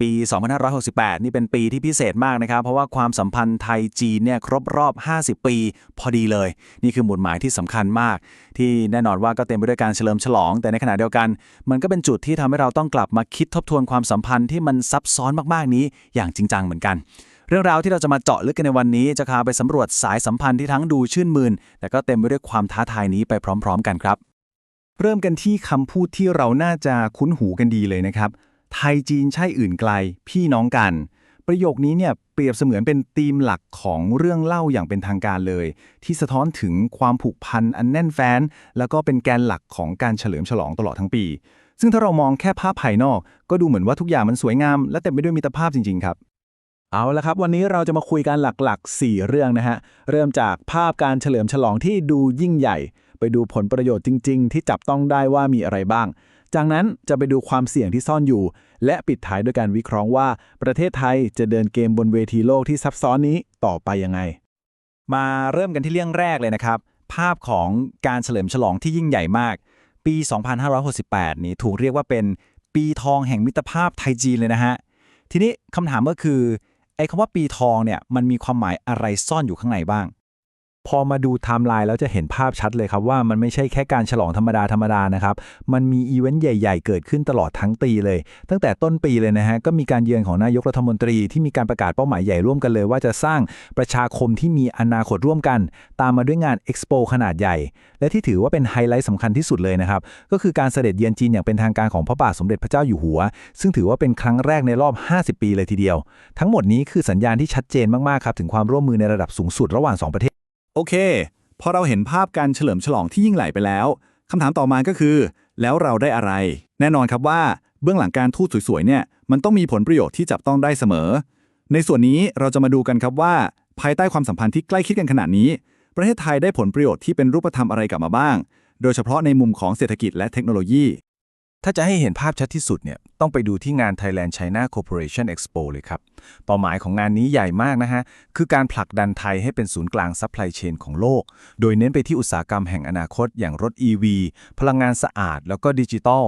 ปี 2568 นี่เป็นปีที่พิเศษมากนะครับ เพราะว่าความสัมพันธ์ไทยจีนเนี่ยครบรอบ 50 ปี พอดีเลย นี่คือหมุดหมายที่สำคัญมาก ที่แน่นอนว่าก็เต็มไปด้วยการเฉลิมฉลอง แต่ในขณะเดียวกัน มันก็เป็นจุดที่ทำให้เราต้องกลับมาคิดทบทวนความสัมพันธ์ที่มันซับซ้อนมากๆ นี้อย่างจริงจังเหมือนกันเรื่องราวที่เราจะมาเจาะลึกกันในวันนี้จะพาไปสำรวจสายสัมพันธ์ที่ทั้งดูชื่นมื่นแต่ก็เต็มไปด้วยความท้าทายนี้ไปพร้อม ๆ กันครับ เริ่มกันที่คำพูดที่เราน่าจะคุ้นหูกันดีเลยนะครับ ไทยจีนใช่อื่นไกล พี่น้องกัน ประโยคนี้เนี่ยเปรียบเสมือนเป็นธีมหลักของเรื่องเล่าอย่างเป็นทางการเลย ที่สะท้อนถึงความผูกพันอันแน่นแฟ้น แล้วก็เป็นแกนหลักของการเฉลิมฉลองตลอดทั้งปี ซึ่งถ้าเรามองแค่ภาพภายนอก ก็ดูเหมือนว่าทุกอย่างมันสวยงาม และเต็มไปด้วยมิตรภาพจริงๆครับเอาละครับ วันนี้เราจะมาคุยกันหลักๆ 4 เรื่องนะฮะ เริ่มจากภาพการเฉลิมฉลองที่ดูยิ่งใหญ่ ไปดูผลประโยชน์จริง ๆ ที่จับต้องได้ว่ามีอะไรบ้าง จากนั้นจะไปดูความเสี่ยงที่ซ่อนอยู่ และปิดท้ายด้วยการวิเคราะห์ว่า ประเทศไทยจะเดินเกมบนเวทีโลกที่ซับซ้อนนี้ต่อไปยังไง มาเริ่มกันที่เรื่องแรกเลยนะครับ ภาพของการเฉลิมฉลองที่ยิ่งใหญ่มาก ปี 2568 นี้ถูกเรียกว่าเป็นปีทองแห่งมิตรภาพไทยจีนเลยนะฮะ ทีนี้คำถามก็คือไอ้คำว่าปีทองเนี่ยมันมีความหมายอะไรซ่อนอยู่ข้างในบ้าง พอมาดูไทม์ไลน์แล้วจะเห็นภาพชัดเลยครับว่ามันไม่ใช่แค่การฉลองธรรมดาธรรมดานะครับ มันมีอีเวนต์ใหญ่ๆ เกิดขึ้นตลอดทั้งปีเลย ตั้งแต่ต้นปีเลยนะฮะ ก็มีการเยือนของนายกรัฐมนตรีที่มีการประกาศเป้าหมายใหญ่ร่วมกันเลยว่าจะสร้างประชาคมที่มีอนาคตร่วมกัน ตามมาด้วยงานเอ็กซ์โปขนาดใหญ่ และที่ถือว่าเป็นไฮไลท์สำคัญที่สุดเลยนะครับ ก็คือการเสด็จเยือนจีนอย่างเป็นทางการของพระบาทสมเด็จพระเจ้าอยู่หัว ซึ่งถือว่าเป็นครั้งแรกในรอบ 50 ปีเลยทีเดียว ทั้งหมดนี้คือสัญญาณที่ชัดเจนมากๆครับถึงความร่วมมือในระดับสูงสุดระหว่างสองประเทศ โอเค พอเราเห็นภาพการเฉลิมฉลองที่ยิ่งใหญ่ไปแล้วคำถามต่อมาก็คือ แล้วเราได้อะไร แน่นอนครับว่าเบื้องหลังการทูตสวยๆเนี่ยมันต้องมีผลประโยชน์ที่จับต้องได้เสมอ ในส่วนนี้เราจะมาดูกันครับว่า ภายใต้ความสัมพันธ์ที่ใกล้คิดกันขนาดนี้ ประเทศไทยได้ผลประโยชน์ที่เป็นรูปธรรมอะไรกลับมาบ้าง โดยเฉพาะในมุมของเศรษฐกิจและเทคโนโลยี ถ้าจะให้เห็นภาพชัดที่สุดเนี่ยต้องไปดูที่งาน Thailand China Corporation Expo เลยครับ เป้าหมายของงานนี้ใหญ่มากนะฮะ คือการผลักดันไทยให้เป็นศูนย์กลางซัพพลายเชนของโลก โดยเน้นไปที่อุตสาหกรรมแห่งอนาคต อย่างรถ EV พลังงานสะอาด แล้วก็ดิจิทัล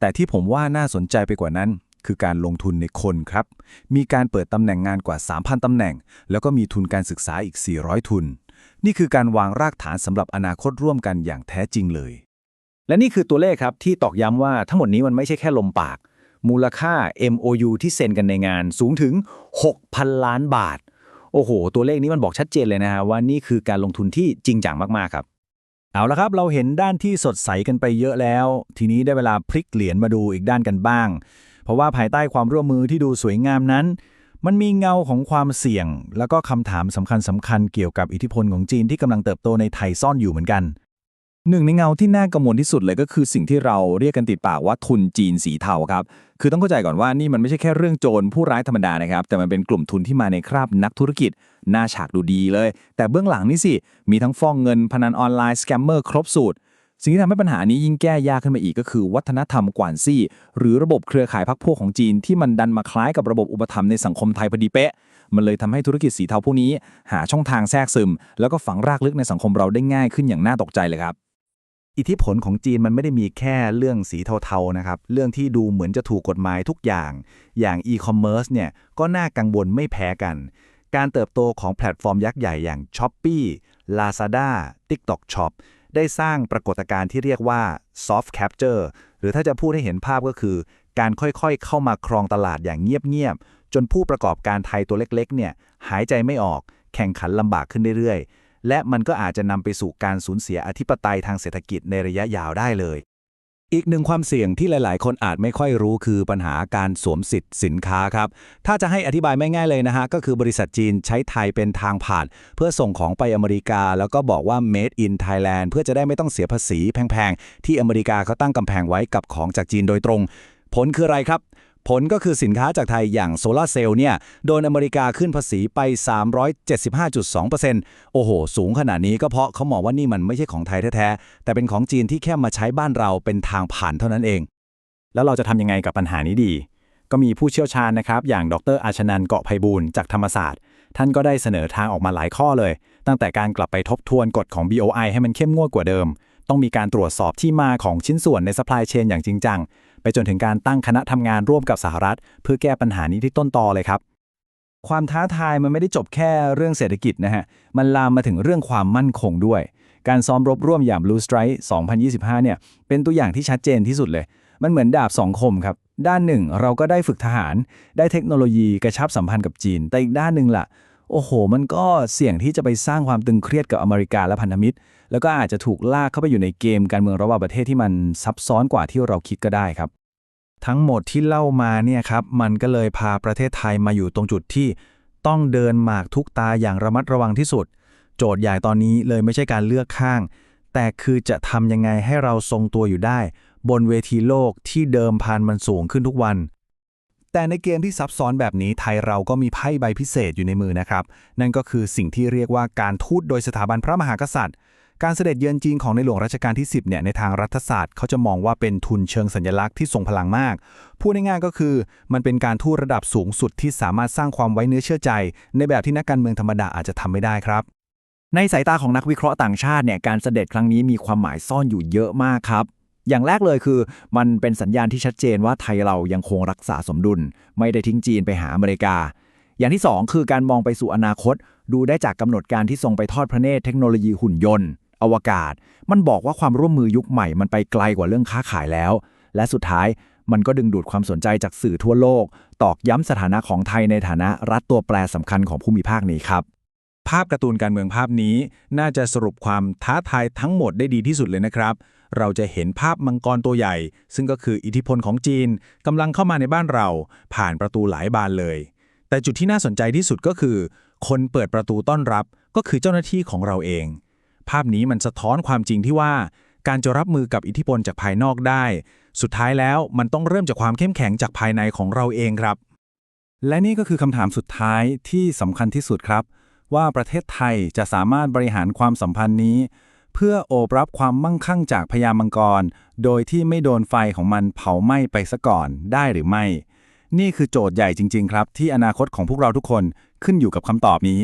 แต่ที่ผมว่าน่าสนใจไปกว่านั้นคือการลงทุนในคนครับ มีการเปิดตำแหน่งงานกว่า 3,000 ตำแหน่ง แล้วก็มีทุนการศึกษาอีก 400 ทุน นี่คือการวางรากฐานสำหรับอนาคตร่วมกันอย่างแท้จริงเลย และนี่คือตัวเลขครับที่ตอกย้ำว่าทั้งหมดนี้มันไม่ใช่แค่ลมปาก มูลค่า MOU ที่เซ็นกันในงานสูงถึง 6,000 ล้านบาท โอ้โห ตัวเลขนี้มันบอกชัดเจนเลยนะฮะว่านี่คือการลงทุนที่จริงจังมากๆครับ เอาละครับเราเห็นด้านที่สดใสกันไปเยอะแล้ว ทีนี้ได้เวลาพลิกเหรียญมาดูอีกด้านกันบ้าง เพราะว่าภายใต้ความร่วมมือที่ดูสวยงามนั้น มันมีเงาของความเสี่ยง แล้วก็คำถามสำคัญสำคัญๆเกี่ยวกับอิทธิพลของจีนที่กำลังเติบโตในไทยซ่อนอยู่เหมือนกัน หนึ่งในเงาที่น่ากังวลที่สุดเลยก็คือสิ่งที่เราเรียกกันติดปากว่าทุนจีนสีเทาครับ คือต้องเข้าใจก่อนว่านี่มันไม่ใช่แค่เรื่องโจรผู้ร้ายธรรมดานะครับ แต่มันเป็นกลุ่มทุนที่มาในคราบนักธุรกิจ หน้าฉากดูดีเลย แต่เบื้องหลังนี่สิ มีทั้งฟ้องเงินพนันออนไลน์ สแกมเมอร์ครบสูตร สิ่งที่ทำให้ปัญหานี้ยิ่งแก้ยากขึ้นมาอีกก็คือ วัฒนธรรมกวานซี่ หรือระบบเครือข่ายพรรคพวกของจีน ที่มันดันมาคล้ายกับระบบอุปถัมภ์ในสังคมไทยพอดีเป๊ะมันเลยทำให้ธุรกิจสีเทาพวกนี้ หาช่องทางแทรกซึม แล้วก็ฝังรากลึกในสังคมเราได้ง่ายขึ้นอย่างน่าตกใจเลยครับ อิทธิพลของจีนมันไม่ได้มีแค่เรื่องสีเทาๆนะครับ เรื่องที่ดูเหมือนจะถูกกฎหมายทุกอย่าง อย่างอีคอมเมิร์ซเนี่ยก็น่ากังวลไม่แพ้กัน การเติบโตของแพลตฟอร์มยักษ์ใหญ่อย่าง s h อ p e e Lazada TikTok Shop ได้สร้างปรากฏการณ์ที่เรียกว่า soft capture หรือถ้าจะพูดให้เห็นภาพก็คือ การค่อยๆ เข้ามาครองตลาดอย่างเงียบๆ จนผู้ประกอบการไทยตัวเล็กๆ เนี่ยหายใจไม่ออก แข่งขันลำบากขึ้นเรื่อยๆ และมันก็อาจจะนำไปสู่การสูญเสียอธิปไตยทางเศรษฐกิจในระยะยาวได้เลย อีกหนึ่งความเสี่ยงที่หลาย ๆ คนอาจไม่ค่อยรู้คือปัญหาการสวมสิทธิ์สินค้าครับ ถ้าจะให้อธิบายไม่ง่ายเลยนะฮะ ก็คือบริษัทจีนใช้ไทยเป็นทางผ่าน เพื่อส่งของไปอเมริกา แล้วก็บอกว่า made in Thailand เพื่อจะได้ไม่ต้องเสียภาษีแพง ๆ ที่อเมริกาเขาตั้งกำแพงไว้กับของจากจีนโดยตรง ผลคืออะไรครับ ผลก็คือสินค้าจากไทยอย่างโซลาเซลล์เนี่ยโดนอเมริกาขึ้นภาษีไป 375.2%โอ้โห สูงขนาดนี้ก็เพราะเขามองว่านี่มันไม่ใช่ของไทยแท้ๆ แต่เป็นของจีนที่แค่มาใช้บ้านเราเป็นทางผ่านเท่านั้นเอง แล้วเราจะทำยังไงกับปัญหานี้ดี ก็มีผู้เชี่ยวชาญนะครับอย่างดรอาชนันเกาะไพบูลจากธรรมศาสตร์ ท่านก็ได้เสนอทางออกมาหลายข้อเลย ตั้งแต่การกลับไปทบทวนกฎของ BOI ให้มันเข้มงวดกว่าเดิม ต้องมีการตรวจสอบที่มาของชิ้นส่วนใน supply chain อย่างจริงจัง ไปจนถึงการตั้งคณะทำงานร่วมกับสหรัฐ เพื่อแก้ปัญหานี้ที่ต้นตอเลยครับ ความท้าทายมันไม่ได้จบแค่เรื่องเศรษฐกิจนะฮะมันลามมาถึงเรื่องความมั่นคงด้วย การซ้อมรบร่วมอย่าง Blue Strike 2025 เนี่ยเป็นตัวอย่างที่ชัดเจนที่สุดเลย มันเหมือนดาบสองคมครับด้านหนึ่งเราก็ได้ฝึกทหาร ได้เทคโนโลยีกระชับสัมพันธ์กับจีน แต่อีกด้านหนึ่งล่ะ โอ้โห มันก็เสี่ยงที่จะไปสร้างความตึงเครียดกับอเมริกาและพันธมิตร แล้วก็อาจจะถูกลากเข้าไปอยู่ในเกมการเมืองระหว่างประเทศที่มันซับซ้อนกว่าที่เราคิดก็ได้ครับ ทั้งหมดที่เล่ามาเนี่ยครับ มันก็เลยพาประเทศไทยมาอยู่ตรงจุดที่ต้องเดินหมากทุกตาอย่างระมัดระวังที่สุด โจทย์ใหญ่ตอนนี้เลยไม่ใช่การเลือกข้าง แต่คือจะทำยังไงให้เราทรงตัวอยู่ได้ บนเวทีโลกที่เดิมพันมันสูงขึ้นทุกวัน แต่ในเกมที่ซับซ้อนแบบนี้ไทยเราก็มีไพ่ใบพิเศษอยู่ในมือนะครับ นั่นก็คือสิ่งที่เรียกว่าการทูตโดยสถาบันพระมหากษัตริย์ การเสด็จเยือนจีนของในหลวงรัชกาลที่ 10เนี่ยในทางรัฐศาสตร์เขาจะมองว่าเป็นทุนเชิงสัญลักษณ์ที่ทรงพลังมาก พูดง่ายๆก็คือมันเป็นการทูตระดับสูงสุดที่สามารถสร้างความไว้เนื้อเชื่อใจ ในแบบที่นักการเมืองธรรมดาอาจจะทำไม่ได้ครับในสายตาของนักวิเคราะห์ต่างชาติเนี่ยการเสด็จครั้งนี้มีความหมายซ่อนอยู่เยอะมากครับ อย่างแรกเลยคือ มันเป็นสัญญาณที่ชัดเจนว่าไทยเรายังคงรักษาสมดุล ไม่ได้ทิ้งจีนไปหาอเมริกา อย่างที่ 2 คือการมองไปสู่อนาคต ดูได้จากกำหนดการที่ทรงไปทอดพระเนตรเทคโนโลยีหุ่นยนต์ อวกาศ มันบอกว่าความร่วมมือยุคใหม่มันไปไกลกว่าเรื่องค้าขายแล้ว และสุดท้ายมันก็ดึงดูดความสนใจจากสื่อทั่วโลก ตอกย้ำสถานะของไทยในฐานะรัฐตัวแปรสำคัญของภูมิภาคนี้ครับ ภาพการ์ตูนการเมืองภาพนี้ น่าจะสรุปความท้าทายทั้งหมดได้ดีที่สุดเลยนะครับ เราจะเห็นภาพมังกรตัวใหญ่ ซึ่งก็คืออิทธิพลของจีนกำลังเข้ามาในบ้านเรา ผ่านประตูหลายบานเลย แต่จุดที่น่าสนใจที่สุดก็คือ คนเปิดประตูต้อนรับก็คือเจ้าหน้าที่ของเราเอง ภาพนี้มันสะท้อนความจริงที่ว่า การจะรับมือกับอิทธิพลจากภายนอกได้ สุดท้ายแล้วมันต้องเริ่มจากความเข้มแข็งจากภายในของเราเองครับ และนี่ก็คือคำถามสุดท้ายที่สำคัญที่สุดครับ ว่าประเทศไทยจะสามารถบริหารความสัมพันธ์นี้ เพื่อโอบรับความมั่งคั่งจากพญามังกร โดยที่ไม่โดนไฟของมันเผาไหม้ไปซะก่อนได้หรือไม่ นี่คือโจทย์ใหญ่จริง ๆ ครับ ที่อนาคตของพวกเราทุกคนขึ้นอยู่กับคำตอบนี้